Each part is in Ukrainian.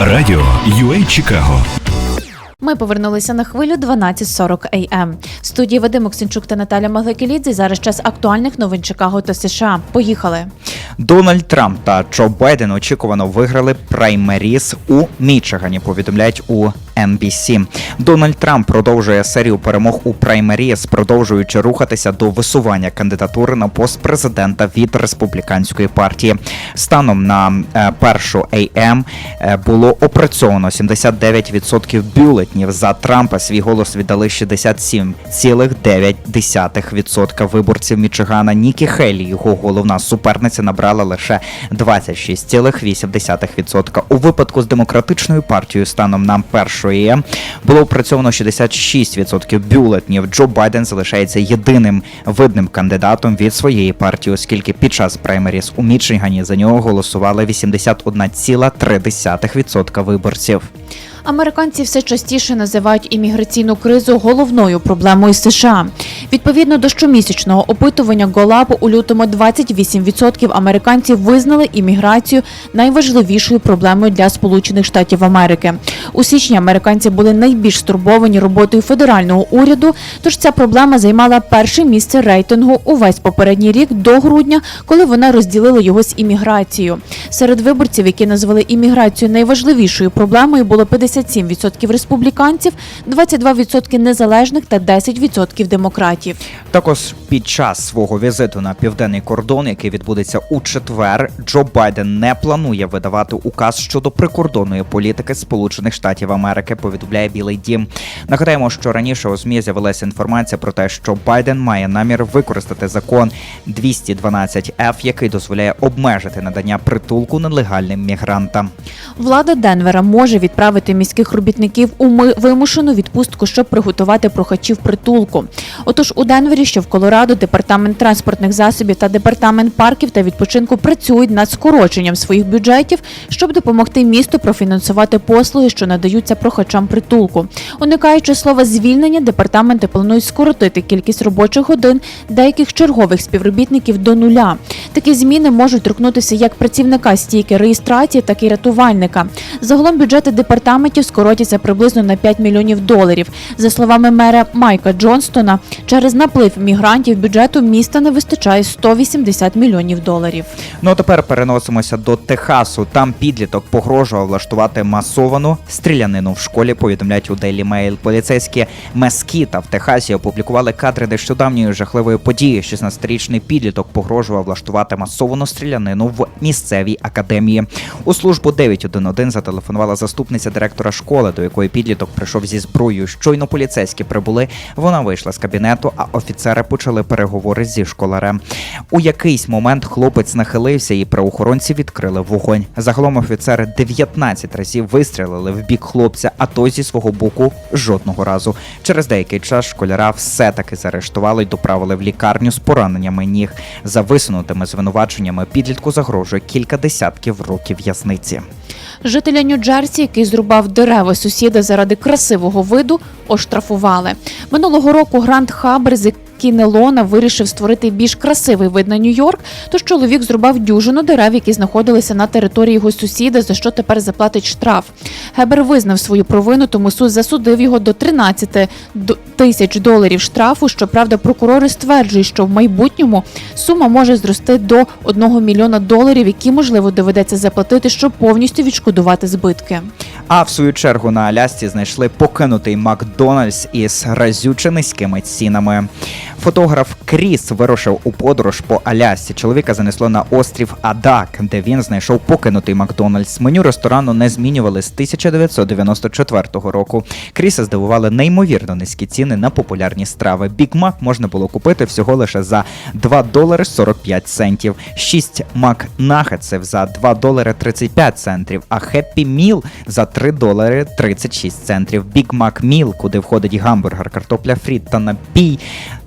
Радіо UA Чикаго. Ми повернулися на хвилю 12.40 AM. В студії Вадим Оксенчук та Наталя Магликелідзе. Зараз час актуальних новин Чикаго та США. Поїхали. Дональд Трамп та Джо Байден очікувано виграли праймеріс у Мічигані. Повідомляють у NBC. Дональд Трамп продовжує серію перемог у праймеріс, продовжуючи рухатися до висування кандидатури на пост президента від республіканської партії. Станом на е, першу AM е, було опрацьовано 79% бюлетнів за Трампа. Свій голос віддали 67,9% виборців Мічигана. Нікі Хейлі, його головна суперниця, набрала лише 26,8%. У випадку з демократичною партією станом на першої ЕМ було опрацьовано 66% бюлетнів. Джо Байден залишається єдиним видним кандидатом від своєї партії, оскільки під час праймеріс у Мічигані за нього голосували 81,3% виборців. Американці все частіше називають імміграційну кризу головною проблемою США. Відповідно до щомісячного опитування Голабу у лютому 28% американців визнали імміграцію найважливішою проблемою для Сполучених Штатів Америки. У січні американці були найбільш стурбовані роботою федерального уряду. Тож ця проблема займала перше місце рейтингу увесь попередній рік до грудня, коли вона розділила його з імміграцією. Серед виборців, які назвали імміграцію найважливішою проблемою, було 57% республіканців, 22% незалежних та 10% демократів. Також під час свого візиту на південний кордон, який відбудеться у четвер, Джо Байден не планує видавати указ щодо прикордонної політики Сполучених Штатів Америки. Повідомляє Білий Дім. Нагадаємо, що раніше у змі з'явилася інформація про те, що Байден має намір використати закон 212F, який дозволяє обмежити надання притулку нелегальним мігрантам. Влада Денвера може відправити міських робітників у вимушену відпустку, щоб приготувати прохачів притулку. Отож, у Денвері, що в Колорадо, департамент транспортних засобів та департамент парків та відпочинку працюють над скороченням своїх бюджетів, щоб допомогти місту профінансувати послуги, що надаються прохачам притулку. Уникаючи слова звільнення, департаменти планують скоротити кількість робочих годин деяких чергових співробітників до нуля. Такі зміни можуть торкнутися як працівника стійки реєстрації, так і рятувальника. Загалом бюджети департаментів скоротяться приблизно на 5 мільйонів доларів. За словами мера Майка Джонстона, через наплив мігрантів бюджету міста не вистачає 180 мільйонів доларів. Ну а тепер переносимося до Техасу. Там підліток погрожував влаштувати масовану стрілянину в школі. Повідомляють у Daily Mail. Поліцейські Мескіта в Техасі опублікували кадри нещодавньої жахливої події. 16-річний підліток погрожував влаштувати масовану стрілянину в місцевій академії. У службу 911 зателефонувала заступниця директора школи, до якої підліток прийшов зі зброєю. Щойно поліцейські прибули. Вона вийшла з кабінету, а офіцери почали переговори зі школарем. У якийсь момент хлопець нахилився, і правоохоронці відкрили вогонь. Загалом офіцери 19 разів вистрілили в бік хлопця, а той зі свого боку жодного разу. Через деякий час школяра все-таки заарештували й доправили в лікарню з пораненнями ніг. За висунутими звинуваченнями підлітку загрожує кілька десятків років в'язниці. Жителя Нью-Джерсі, який зрубав дерева сусіда заради красивого виду, оштрафували. Минулого року Гранд Хаб з Кінелона вирішив створити більш красивий вид на Нью-Йорк, тож чоловік зрубав дюжину дерев, які знаходилися на території його сусіда, за що тепер заплатить штраф. Гебер визнав свою провину, тому суд засудив його до 13 тисяч доларів штрафу. Щоправда, прокурори стверджують, що в майбутньому сума може зрости до 1 мільйона доларів, які можливо доведеться заплатити, щоб повністю відшкодувати збитки. А в свою чергу на Алясці знайшли покинутий Макдональдс із разюче низькими цінами. Фотограф Кріс вирушив у подорож по Алясці. Чоловіка занесло на острів Адак, де він знайшов покинутий Макдональдс. Меню ресторану не змінювали з 1994 року. Кріса здивували неймовірно низькі ціни на популярні страви. Біг Мак можна було купити всього лише за 2 долари 45 центів, 6 Мак Нагетсів за 2 долари 35 центів, а Хеппі Міл за 3 долари 36 центів. Біг Мак Міл, куди входить гамбургер, картопля фріт та напій.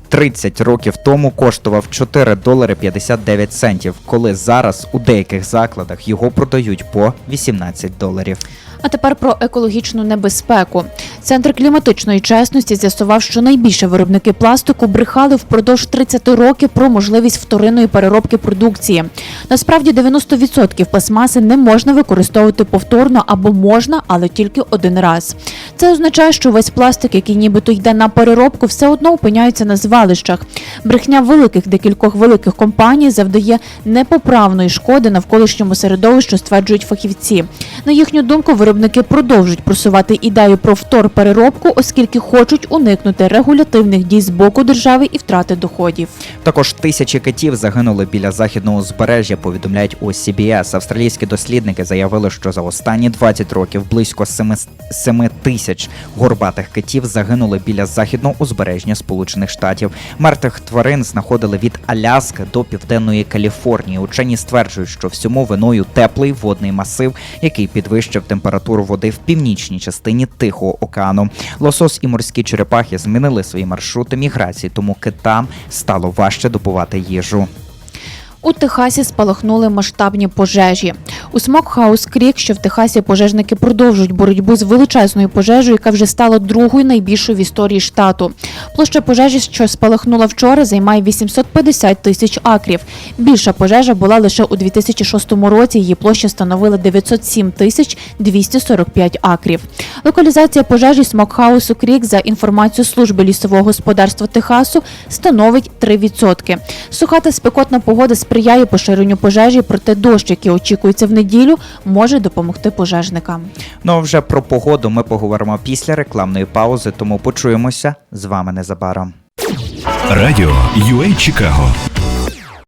30 років тому коштував 4 долари 59 центів, коли зараз у деяких закладах його продають по 18 доларів. А тепер про екологічну небезпеку. Центр кліматичної чесності з'ясував, що найбільше виробники пластику брехали впродовж 30 років про можливість вторинної переробки продукції. Насправді 90% пластмаси не можна використовувати повторно або можна, але тільки один раз. Це означає, що весь пластик, який нібито йде на переробку, все одно опиняється на звалищах. Брехня великих декількох великих компаній завдає непоправної шкоди навколишньому середовищу, стверджують фахівці. На їхню думку, виробники продовжують просувати ідею про вторпереробку, оскільки хочуть уникнути регулятивних дій з боку держави і втрати доходів. Також тисячі китів загинули біля західного узбережжя. Повідомляють у CBS. Австралійські дослідники заявили, що за останні 20 років близько 7, 7 тисяч горбатих китів загинули біля західного узбережжя Сполучених Штатів. Мертвих тварин знаходили від Аляски до південної Каліфорнії. Учені стверджують, що всьому виною теплий водний масив, який підвищив температуру води в північній частині Тихого океану. Лосос і морські черепахи змінили свої маршрути міграції, тому китам стало важче добувати їжу. У Техасі спалахнули масштабні пожежі. У Смокхаус Крік, що в Техасі пожежники продовжують боротьбу з величезною пожежею, яка вже стала другою найбільшою в історії штату. Площа пожежі, що спалахнула вчора, займає 850 тисяч акрів. Більша пожежа була лише у 2006 році. Її площа становила 907 тисяч 245 акрів. Локалізація пожежі Смокхаусу Крік за інформацією служби лісового господарства Техасу становить 3%. Суха та спекотна погода сприяє поширенню пожежі, проте дощ, який очікується в неділю, може допомогти пожежникам. Ну а вже про погоду ми поговоримо після рекламної паузи, тому почуємося з вами незабаром. Радіо UA Чикаго